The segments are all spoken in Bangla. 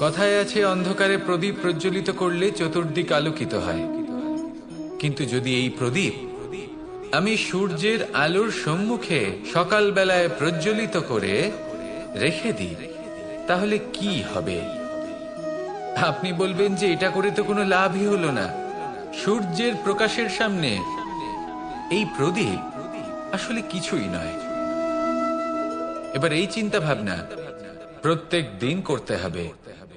কথায় আছে, অন্ধকারে প্রদীপ প্রজ্বলিত করলে চতুর্দিক আলোকিত হয়। কিন্তু যদি এই প্রদীপ আমি সূর্যের আলোর সম্মুখে সকালবেলায় প্রজ্বলিত করে রেখে দিই, তাহলে কি হবে? আপনি বলবেন যে এটা করে তো কোনো লাভই হলো না। সূর্যের প্রকাশের সামনে এই প্রদীপ আসলে কিছুই নয়। এবার এই চিন্তা ভাবনা প্রত্যেক দিন করতে হবে।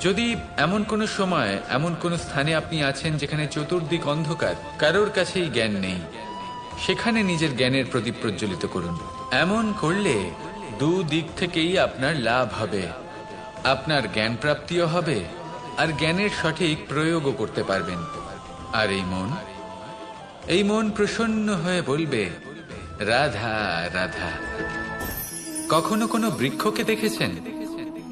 যদি এমন কোনো সময়, এমন কোনো স্থানে আপনি আছেন যেখানে চতুর্দিক অন্ধকার, কারোর কাছেই জ্ঞান নেই, সেখানে নিজের জ্ঞানের প্রদীপ প্রজ্বলিত করুন। এমন করলে দু দিক থেকেই আপনার লাভ হবে, আপনার জ্ঞান প্রাপ্তিও হবে, আর জ্ঞানের সঠিক প্রয়োগও করতে পারবেন। আর এই মন? এই মন প্রসন্ন হয়ে বলবে, রাধা রাধা। কখনো কোনো বৃক্ষকে দেখেছেন?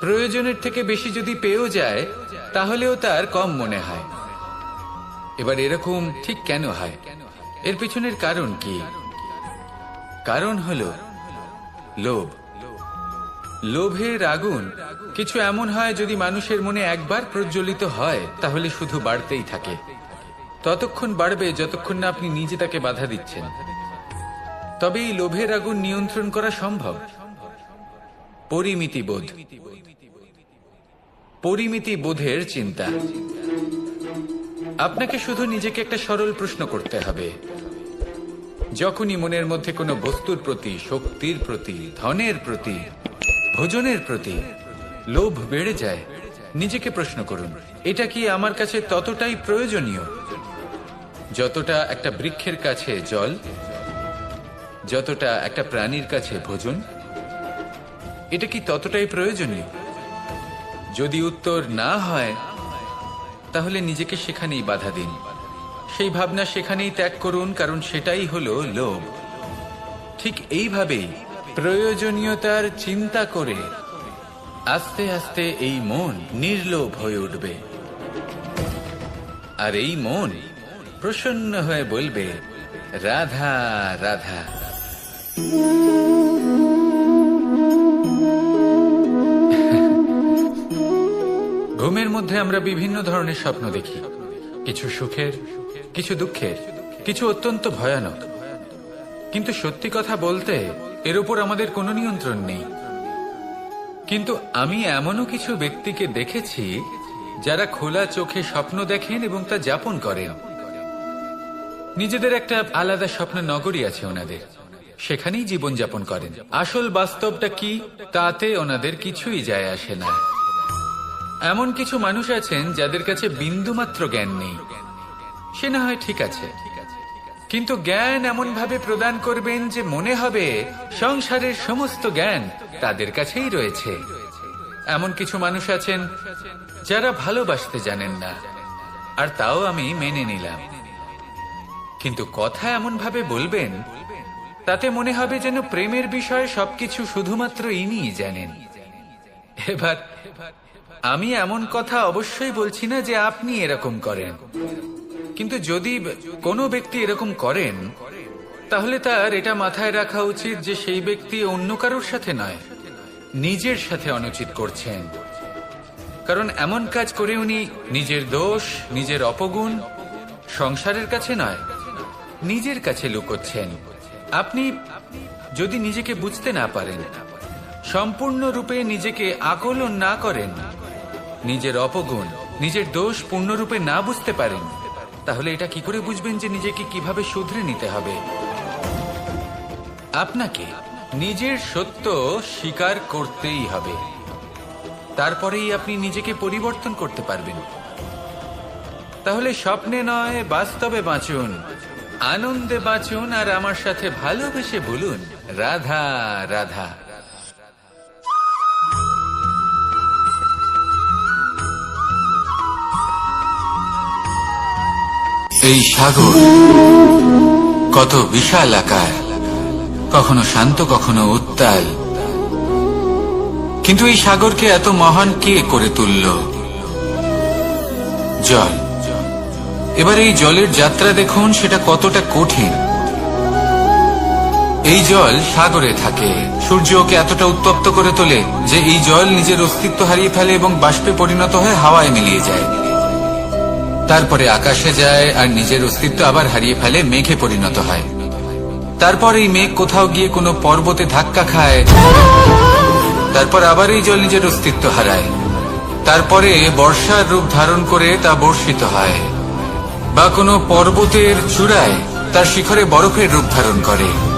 প্রয়োজনের থেকে বেশি যদি পেয়েও যায়, তাহলেও তার কম মনে হয়। এবার এরকম ঠিক কেন হয়? এর পিছনের কারণ কি? কারণ হল লোভ। লোভের আগুন কিছু এমন হয় যদি মানুষের মনে একবার প্রজ্বলিত হয়, তাহলে শুধু বাড়তেই থাকে। ততক্ষণ বাড়বে যতক্ষণ না আপনি নিজে তাকে বাধা দিচ্ছেন। তবে এই লোভের আগুন নিয়ন্ত্রণ করা সম্ভব। পরিমিতি বোধ। পরিমিতি বোধের চিন্তা। আপনাকে শুধু নিজেকে একটা সরল প্রশ্ন করতে হবে। যখনই মনের মধ্যে কোনো বস্তুর প্রতি, শক্তির প্রতি, ধনের প্রতি, ভোজনের প্রতি লোভ বেড়ে যায়, নিজেকে প্রশ্ন করুন, এটা কি আমার কাছে ততটাই প্রয়োজনীয়? যতটা একটা বৃক্ষের কাছে জল, যতটা একটা প্রাণীর কাছে ভোজন এটা কি ততটাই প্রয়োজনীয়? যদি উত্তর না হয়, তাহলে নিজেকে সেখানেই বাধা দিন। সেই ভাবনা সেখানেই ত্যাগ করুন, কারণ সেটাই হলো লোভ। ঠিক এইভাবেই প্রয়োজনীয়তার চিন্তা করে আস্তে আস্তে এই মন নির্লোভ হয়ে উঠবে। আর এই মন প্রসন্ন হয়ে বলবে, রাধা রাধা। ঘুমের মধ্যে আমরা বিভিন্ন ধরনের স্বপ্ন দেখি। কিছু সুখের, কিছু দুঃখের, কিছু অত্যন্ত ভয়ানক। কিন্তু সত্যি কথা বলতে, এর উপর আমাদের কোনো নিয়ন্ত্রণ নেই। কিন্তু আমি এমনও কিছু ব্যক্তিকে দেখেছি, যারা খোলা চোখে স্বপ্ন দেখেন এবং তা যাপন করেন। নিজেদের একটা আলাদা স্বপ্ন নগরী আছে ওনাদের। সেখানেই জীবন যাপন করেন। আসল বাস্তবটা কি, তাতে ওনাদের কিছুই যায় আসে না। এমন কিছু মানুষ আছেন যাদের কাছে বিন্দুমাত্র জ্ঞান নেই। সে না হয় ঠিক আছে। কিন্তু জ্ঞান এমন ভাবে প্রদান করবেন যে মনে হবে সংসারের সমস্ত জ্ঞান তাদের কাছেই রয়েছে। এমন কিছু মানুষ আছেন যারা ভালোবাসতে জানেন না, আর তাও আমি মেনে নিলাম। কিন্তু কথা এমন ভাবে বলবেন, তাতে মনে হবে যেন প্রেমের বিষয়ে সবকিছু শুধুমাত্র ইনিই জানেন। এবার আমি এমন কথা অবশ্যই বলছি না যে আপনি এরকম করেন। কিন্তু যদি কোনো ব্যক্তি এরকম করেন, তাহলে তার এটা মাথায় রাখা উচিত যে সেই ব্যক্তি অন্য কারোর সাথে নয়, নিজের সাথে অনুচিত করছেন। কারণ এমন কাজ করে উনি নিজের দোষ, নিজের অপগুণ সংসারের কাছে নয়, নিজের কাছে লুকোচ্ছেন। আপনি যদি নিজেকে বুঝতে না পারেন, সম্পূর্ণরূপে নিজেকে আকলন না করেন নিজের অপগুণ, নিজের দোষ পূর্ণরূপে না বুঝতে পারেন, তাহলে এটা কি করে বুঝবেন যে নিজেকে কীভাবে শুধরে নিতে হবে? আপনাকে নিজের সত্য স্বীকার করতেই হবে। তারপরেই আপনি নিজেকে পরিবর্তন করতে পারবেন। তাহলে স্বপ্নে নয়, বাস্তবে বাঁচুন। আনন্দে বাঁচুন আর আমার সাথে ভালোবেসে বলুন, রাধা রাধা। এই সাগর কত বিশাল আকার, কখনো শান্ত, কখনো উত্তাল। কিন্তু এই সাগরকে এত মহান কে করে তুলল? জল। এবার এই জলের যাত্রা দেখুন, সেটা কতটা কঠিন। এই জল সাগরে থাকে। সূর্য ওকে এতটা উত্তপ্ত করে তোলে যে এই জল নিজের অস্তিত্ব হারিয়ে ফেলে এবং বাষ্পে পরিণত হয়ে হাওয়ায় মিলিয়ে যায়। তারপরে আকাশে যায় আর নিজের অস্তিত্ব আবার হারিয়ে ফেলে মেঘে পরিণত হয়। তারপর এই মেঘ কোথাও গিয়ে কোনো পর্বতে ধাক্কা খায়। তারপর আবার এই জল নিজের অস্তিত্ব হারায়। তারপরে বর্ষার রূপ ধারণ করে তা বর্ষিত হয় বা কোনো পর্বতের চূড়ায় তার শিখরে বরফের রূপ ধারণ করে।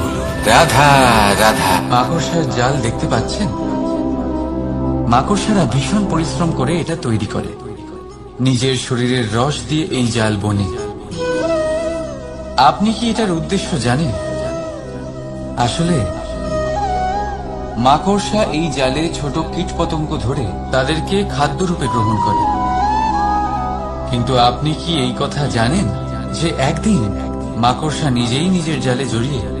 রাধা রাধা। মাকড়সার জাল দেখতে পাচ্ছেন? মাকড়সারা ভীষণ পরিশ্রম করে এটা তৈরি করে। নিজের শরীরের রস দিয়ে এই জাল বনে। আপনি কি এটার উদ্দেশ্য জানেন? আসলে, মাকড়সা এই জালে ছোট কীটপতঙ্গ ধরে তাদেরকে খাদ্যরূপে গ্রহণ করে। কিন্তু আপনি কি এই কথা জানেন যে একদিন মাকড়সা নিজেই নিজের জালে জড়িয়ে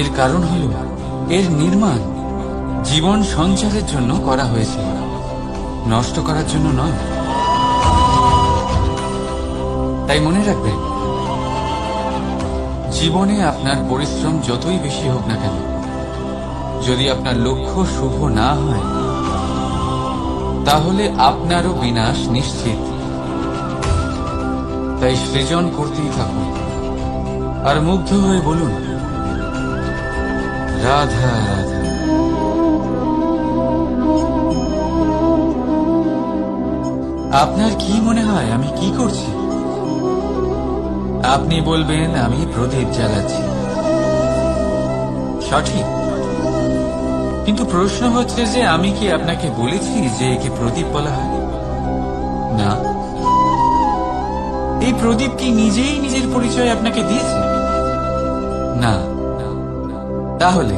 এর কারণ হল, এর নির্মাণ জীবন সঞ্চারের জন্য করা হয়েছিল নষ্ট করার জন্য নয়। তাই মনে রাখবেন, জীবনে আপনার পরিশ্রম যতই বেশি হোক না কেন, যদি আপনার লক্ষ্য শুভ না হয়, তাহলে আপনারও বিনাশ নিশ্চিত। তাই সৃজন করতেই থাকুন, আর মুগ্ধ হয়ে বলুন রাধা। আপনার কি মনে হয়, আমি কি করছি? আপনি বলবেন, আমি প্রদীপ জ্বালাচ্ছি। সঠিক। কিন্তু প্রশ্ন হচ্ছে যে, আমি কি আপনাকে বলেছি যে একে প্রদীপ বলা হয়? না। এই প্রদীপ কি নিজেই নিজের পরিচয় আপনাকে দিয়েছে? না। তাহলে,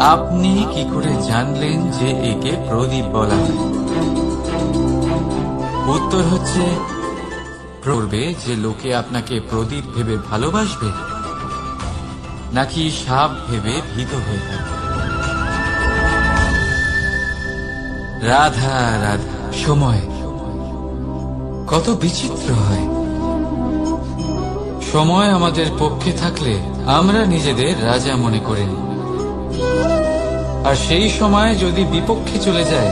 আপনি কি করে জানলেন যে একে প্রদীপ বলা উত্তর হচ্ছে করবে যে লোকে আপনাকে প্রদীপ ভেবে ভালোবাসবে, নাকি সাপ ভেবে ভীত হয়ে থাকবে রাধা রাধা, সময়। কত বিচিত্র হয়। সময় আমাদের পক্ষে থাকলে আমরা নিজেদের রাজা মনে করি। আর সেই সময় যদি বিপক্ষে চলে যায়,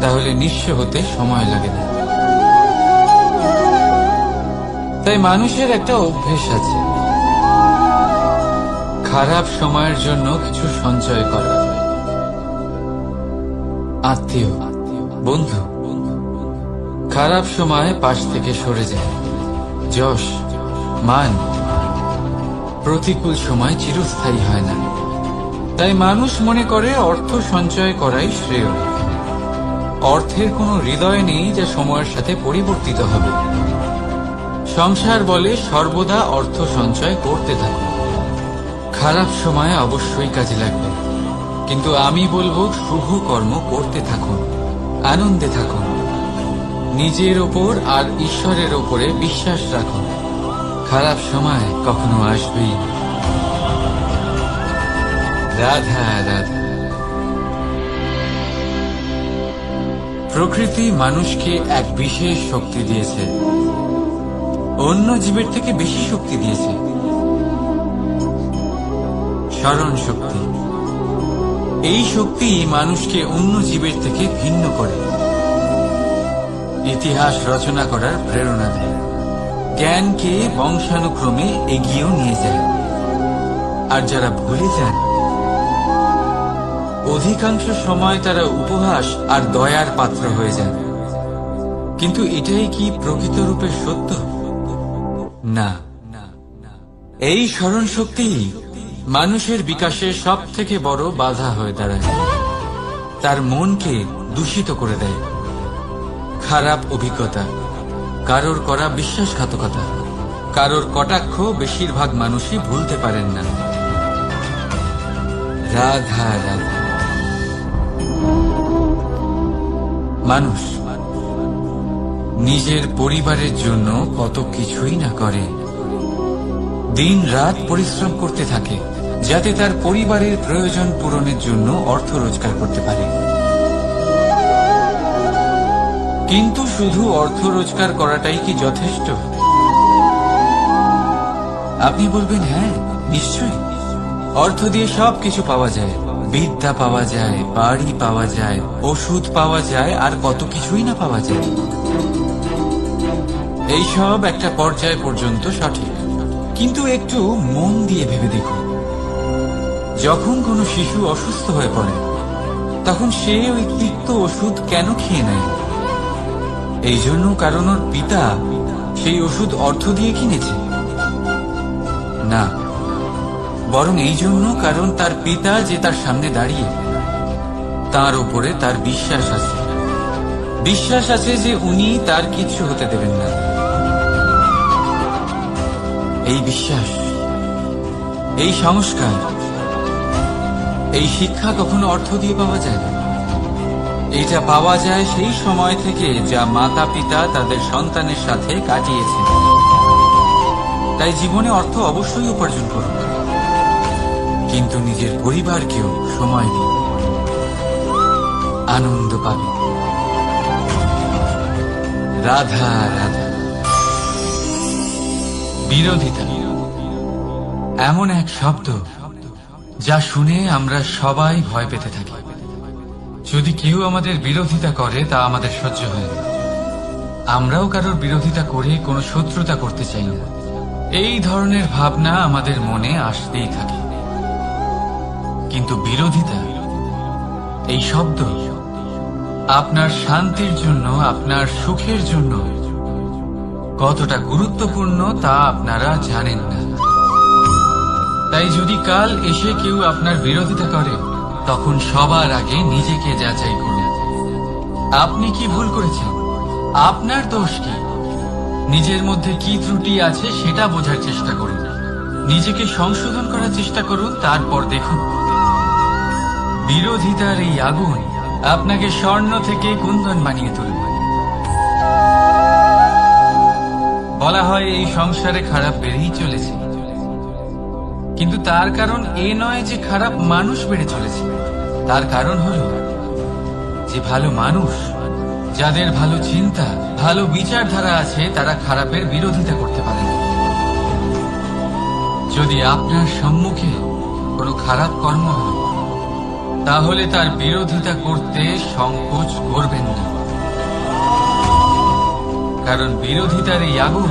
তাহলে নিঃস্ব হতে সময় লাগে না। তাই মানুষের একটা অভ্যেস আছে। খারাপ সময়ের জন্য কিছু সঞ্চয় করা। আত্মীয়, বন্ধু, খারাপ সময় পাশ থেকে সরে যায়। যশ মান প্রতিকূল সময় চিরস্থায়ী হয় না। তাই মানুষ মনে করে অর্থ সঞ্চয় করাই শ্রেয়। অর্থের কোনো হৃদয় নেই যা সময়ের সাথে পরিবর্তিত হবে। সংসার বলে সর্বদা অর্থ সঞ্চয় করতে থাকুন খারাপ সময় অবশ্যই কাজে লাগবে। কিন্তু আমি বলব, শুভ কর্ম করতে থাকুন, আনন্দে থাকুন। নিজের ওপর আর ঈশ্বরের ওপরে বিশ্বাস রাখুন। খারাপ সময় কখনো আসবেই। রাধা রাধা। প্রকৃতি মানুষকে এক বিশেষ শক্তি দিয়েছে। অন্য জীবের থেকে বেশি শক্তি দিয়েছে। স্মরণ শক্তি। এই শক্তি মানুষকে অন্য জীবের থেকে ভিন্ন করে। ইতিহাস রচনা করার প্রেরণা দেয়। জ্ঞানকে বংশানুক্রমে এগিয়েও নিয়ে যায়। আর যারা ভুলে যান, অধিকাংশ সময় তারা উপহাস আর দয়ার পাত্র হয়ে যান। কিন্তু এটাই কি প্রকৃত রূপে সত্য? না। এই স্মরণ শক্তি মানুষের বিকাশে সব থেকে বড় বাধা হয়ে দাঁড়ায়। তার মনকে দূষিত করে দেয়। খারাপ অভিজ্ঞতা। কারোর করা বিশ্বাসঘাতকতা। কারোর কটাক্ষ বেশিরভাগ মানুষই ভুলতে পারেন না। রাধা রাধা। মানুষ নিজের পরিবারের জন্য কত কিছুই না করে। দিন রাত পরিশ্রম করতে থাকে, যাতে তার পরিবারের প্রয়োজন পূরণের জন্য অর্থ রোজগার করতে পারে। কিন্তু শুধু অর্থ রোজগার করাটাই কি যথেষ্ট? আপনি বলবেন হ্যাঁ নিশ্চয়ই। অর্থ দিয়ে সব কিছু পাওয়া যায়। বিদ্যা পাওয়া যায়, বাড়ি পাওয়া যায়, ওষুধ পাওয়া যায়, আর কত কিছুই না পাওয়া যায়। এইসব একটা পর্যায় পর্যন্ত সঠিক। কিন্তু একটু মন দিয়ে ভেবে দেখুন। যখন কোনো শিশু অসুস্থ হয়ে পড়ে, তখন সে ওই তিক্ত ওষুধ কেন খেয়ে নেয়? এই জন্য কারণ ওর পিতা সেই ওষুধ অর্থ দিয়ে কিনেছে। না, বরং এই জন্য কারণ তার পিতা যে তার সামনে দাঁড়িয়ে, তার উপরে তার বিশ্বাস আছে। বিশ্বাস আছে যে উনি তার কিছু হতে দেবেন না। এই বিশ্বাস, এই সংস্কার, এই শিক্ষা কখনো অর্থ দিয়ে পাওয়া যায় না। এটা পাওয়া যায় সেই সময় থেকে যা মাতা পিতা তাদের সন্তানের সাথে কাটিয়েছেন। তাই জীবনে অর্থ অবশ্যই উপার্জন করুন। কিন্তু নিজের পরিবারকেও সময় দিন। আনন্দ পাবে রাধা রাধা। বিরোধিতা। এমন এক শব্দ যা শুনে আমরা সবাই ভয় পেতে থাকি। যদি কেউ আমাদের বিরোধিতা করে, তা আমাদের সহ্য হয় না। আমরাও কারোর বিরোধিতা করে কোনো শত্রুতা করতে চাই না। এই ধরনের ভাবনা আমাদের মনে আসতেই থাকে। কিন্তু বিরোধিতা, এই শব্দ, আপনার শান্তির জন্য, আপনার সুখের জন্য কতটা গুরুত্বপূর্ণ তা আপনারা জানেন না। তাই যদি কাল এসে কেউ আপনার বিরোধিতা করে তখন সবার আগে নিজেকে যাচাই করুন। আপনি কি ভুল করেছেন? আপনার দোষ কি? নিজের মধ্যে কি ত্রুটি আছে সেটা বোঝার চেষ্টা করুন। নিজেকে সংশোধন করার চেষ্টা করুন, তারপর দেখুন। বিরোধিতার এই আগুন আপনাকে স্বর্ণ থেকে কুন্দন বানিয়ে তুলবে বলা হয় এই সংসারে খারাপ বেড়েই চলেছে। কিন্তু তার কারণ এ নয় যে খারাপ মানুষ বেড়ে চলেছে। তার কারণ হলো যে ভালো মানুষ, যাদের ভালো চিন্তা, ভালো বিচারধারা আছে, তারা খারাপের বিরোধিতা করতে পারে যদি আপনার সম্মুখে কোনো খারাপ কর্ম হয়, তাহলে তার বিরোধিতা করতে সংকোচ করবেন না। কারণ বিরোধিতার এই আগুন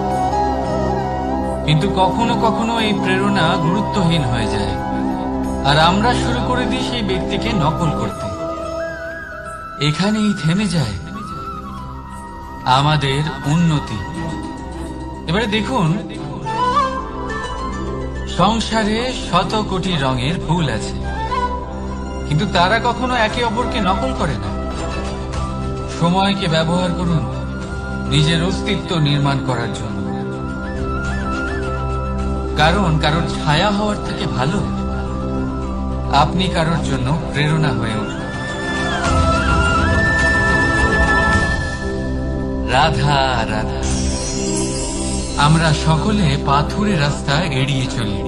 কিন্তু কখনো কখনো এই প্রেরণা গুরুত্বহীন হয়ে যায়। আর আমরা শুরু করে দিই সেই ব্যক্তিকে নকল করতে। এখানেই থেমে যায় আমাদের উন্নতি। এবারে দেখুন, সংসারে শত কোটি রঙের ফুল আছে, কিন্তু তারা কখনো একে অপরকে নকল করে না। সময়কে ব্যবহার করুন নিজের অস্তিত্ব নির্মাণ করার জন্য। কারণ কারোর ছায়া হওয়ার থেকে ভালো। আপনি কারোর জন্য প্রেরণা হয়ে উঠুন রাধা রাধা। আমরা সকলে পাথুরে রাস্তা এড়িয়ে চলি।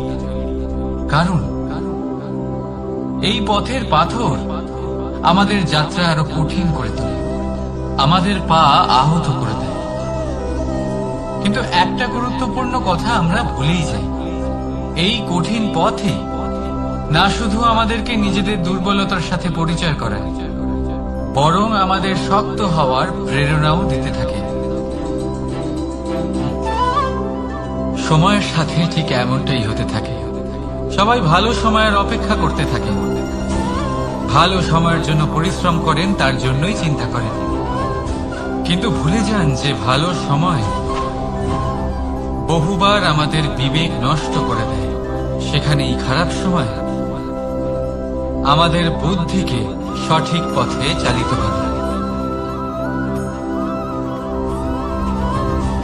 কারণ এই পথের পাথর আমাদের যাত্রা আরও কঠিন করে তোলে। আমাদের পা আহত করে দেয়। কিন্তু একটা গুরুত্বপূর্ণ কথা আমরা ভুলেই যাই। এই কঠিন পথে না শুধু আমাদেরকে নিজেদের দুর্বলতার সাথে পরিচয় করায় বরং আমাদের শক্ত হওয়ার প্রেরণাও দিতে থাকে। সময়ের সাথে ঠিক এমনটাই হতে থাকে। সবাই ভালো সময়ের অপেক্ষা করতে থাকে। ভালো সময়ের জন্য পরিশ্রম করেন, তার জন্যই চিন্তা করেন। কিন্তু ভুলে যান যে ভালো সময় বহুবার আমাদের বিবেক নষ্ট করে দেয়। সেখানেই খারাপ সময় আমাদের বুদ্ধিকে সঠিক পথে চালিত করে।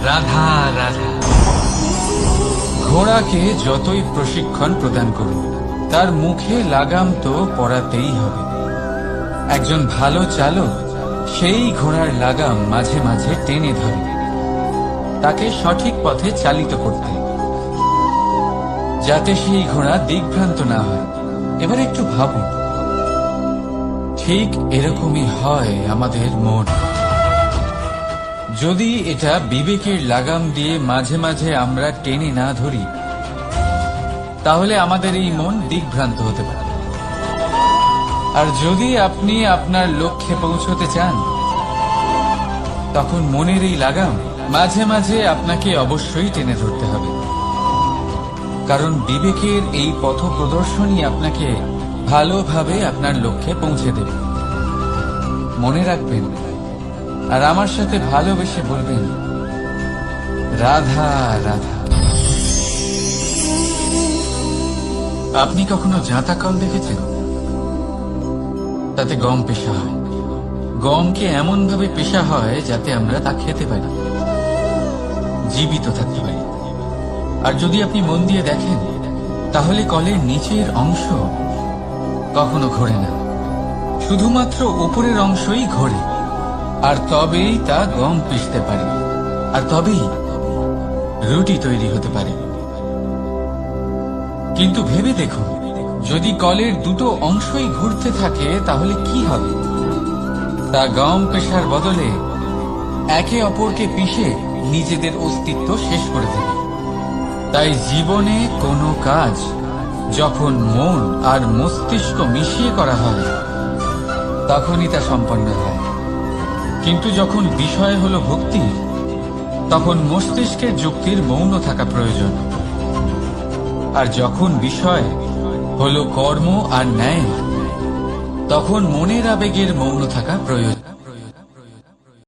রাধা রাধা। ঘোড়াকে যতই প্রশিক্ষণ প্রদান করুন, তার মুখে লাগাম তো পড়াতেই হবে। একজন ভালো চালক সেই ঘোড়ার লাগাম মাঝে মাঝে টেনে ধরে। তাকে সঠিক পথে চালিত করতে। যাতে সেই ঘোড়া দিগ্ভ্রান্ত না হয়। এবার একটু ভাবুন। ঠিক এরকমই হয় আমাদের মন। যদি এটা বিবেকের লাগাম দিয়ে মাঝে মাঝে আমরা টেনে না ধরি, তাহলে আমাদের এই মন দিগ্ভ্রান্ত হতে পারে। আর যদি আপনি আপনার লক্ষ্যে পৌঁছতে চান, তখন মনের এই লাগাম মাঝে মাঝে আপনাকে অবশ্যই টেনে ধরতে হবে। কারণ বিবেকের এই পথ প্রদর্শনই আপনাকে ভালোভাবে আপনার লক্ষ্যে পৌঁছে দেবে। মনে রাখবেন, আর আমার সাথে ভালোবেসে বলবেন, রাধা রাধা। আপনি কখনো জাঁতা কল দেখেছেন? তাতে গম পেশা হয়। গমকে এমন ভাবে পেশা হয় যাতে আমরা তা খেতে পারি। জীবিত থাকতে আর যদি আপনি মন দিয়ে দেখেন, তাহলে কলের নিচের অংশ কখনো ঘোরে না। শুধুমাত্র উপরের অংশই ঘোরে। আর তবেই তা গম পিষতে পারে। আর তবেই রুটি তৈরি হতে পারে। কিন্তু ভেবে দেখুন, যদি কলের দুটো অংশই ঘুরতে থাকে, তাহলে কি হবে? তা গম পেশার বদলে একে অপরকে পিষে নিজেদের অস্তিত্ব শেষ করে দেবে। তাই জীবনে কোনো কাজ, যখন মন আর মস্তিষ্ক মিশিয়ে করা হয়, তখনই তা সম্পন্ন হয়। কিন্তু যখন বিষয় হলো ভক্তি, তখন মস্তিষ্কের যুক্তির মৌন থাকা প্রয়োজন। আর যখন বিষয় হলো কর্ম আর ন্যায়, তখন মনের আবেগের মৌন থাকা প্রয়োজন।